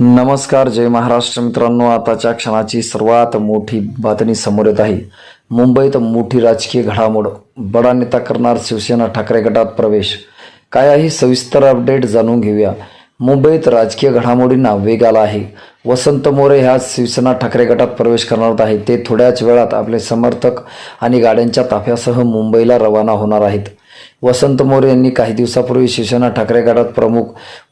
नमस्कार जय महाराष्ट्र मित्रांनो. आताच्या क्षणाची सर्वात मोठी बातमी समोर येत आहे. मुंबईत मोठी राजकीय घडामोड. बडा नेता करणार शिवसेना ठाकरे गटात प्रवेश. काय आहे सविस्तर अपडेट जाणून घेऊया. मुंबईत राजकीय घडामोडींना वेग आला आहे. वसंत मोरे ह्या शिवसेना ठाकरे गटात प्रवेश करणार आहेत. ते थोड्याच वेळात आपले समर्थक आणि गाड्यांच्या ताफ्यासह मुंबईला रवाना होणार आहेत. वसंत मोरे यांनी काही दिवसापूर्वी शिवसेना ठाकरे गटात प्रमुख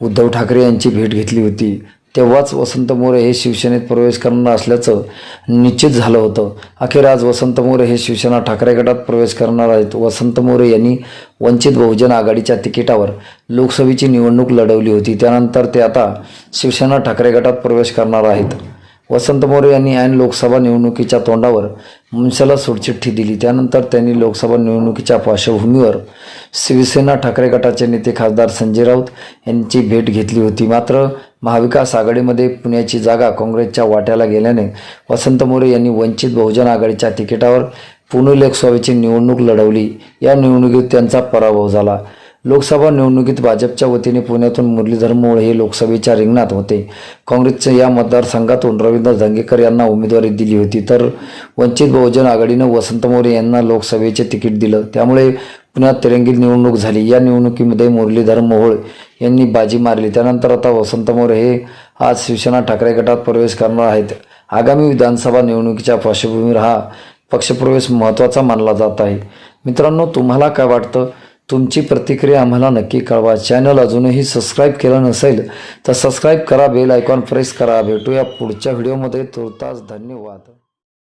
उद्धव ठाकरे यांची भेट घेतली होती. तेव्हाच वसंत मोरे हे शिवसेनेत प्रवेश करणार असल्याचं निश्चित झालं होतं. अखेर आज वसंत मोरे हे शिवसेना ठाकरे गटात प्रवेश करणार आहेत. वसंत मोरे यांनी वंचित बहुजन आघाडीच्या तिकिटावर लोकसभेची निवडणूक लढवली होती. त्यानंतर ते आता शिवसेना ठाकरे गटात प्रवेश करणार आहेत. वसंत मोरे यांनी ऐन लोकसभा निवडणुकीच्या तोंडावर मनसेला सोडचिठ्ठी दिली. त्यानंतर त्यांनी लोकसभा निवडणुकीच्या पार्श्वभूमीवर शिवसेना ठाकरे गटाचे नेते खासदार संजय राऊत यांची भेट घेतली होती. मात्र महाविकास आघाडीमध्ये पुण्याची जागा काँग्रेसच्या वाट्याला गेल्याने वसंत मोरे यांनी वंचित बहुजन आघाडीच्या तिकिटावर पुणे लोकसभेची निवडणूक लढवली. या निवडणुकीत त्यांचा पराभव झाला. लोकसभा निवडणुकीत भाजपच्या वतीने पुण्यातून मुरलीधर मोळ हे लोकसभेच्या रिंगणात होते. काँग्रेसच्या या मतदारसंघातून रवींद्र धंगेकर यांना उमेदवारी दिली होती. तर वंचित बहुजन आघाडीनं वसंत मोरे यांना लोकसभेचे तिकीट दिलं. त्यामुळे पुण्यात तिरंगी निवडणूक झाली. या निवडणुकीमध्ये मुरलीधर मोहोळ यांनी बाजी मारली. त्यानंतर आता वसंत मोरे हे आज शिवसेना ठाकरे गटात प्रवेश करणार आहेत. आगामी विधानसभा निवडणुकीच्या पार्श्वभूमीवर हा पक्षप्रवेश महत्त्वाचा मानला जात आहे. मित्रांनो तुम्हाला काय वाटतं? तुमची प्रतिक्रिया आम्हाला नक्की कळवा. चॅनल अजूनही सबस्क्राईब केलं नसेल तर सबस्क्राईब करा बेल आयकॉन प्रेस करा. भेटूया पुढच्या व्हिडिओमध्ये तुर्तास धन्यवाद.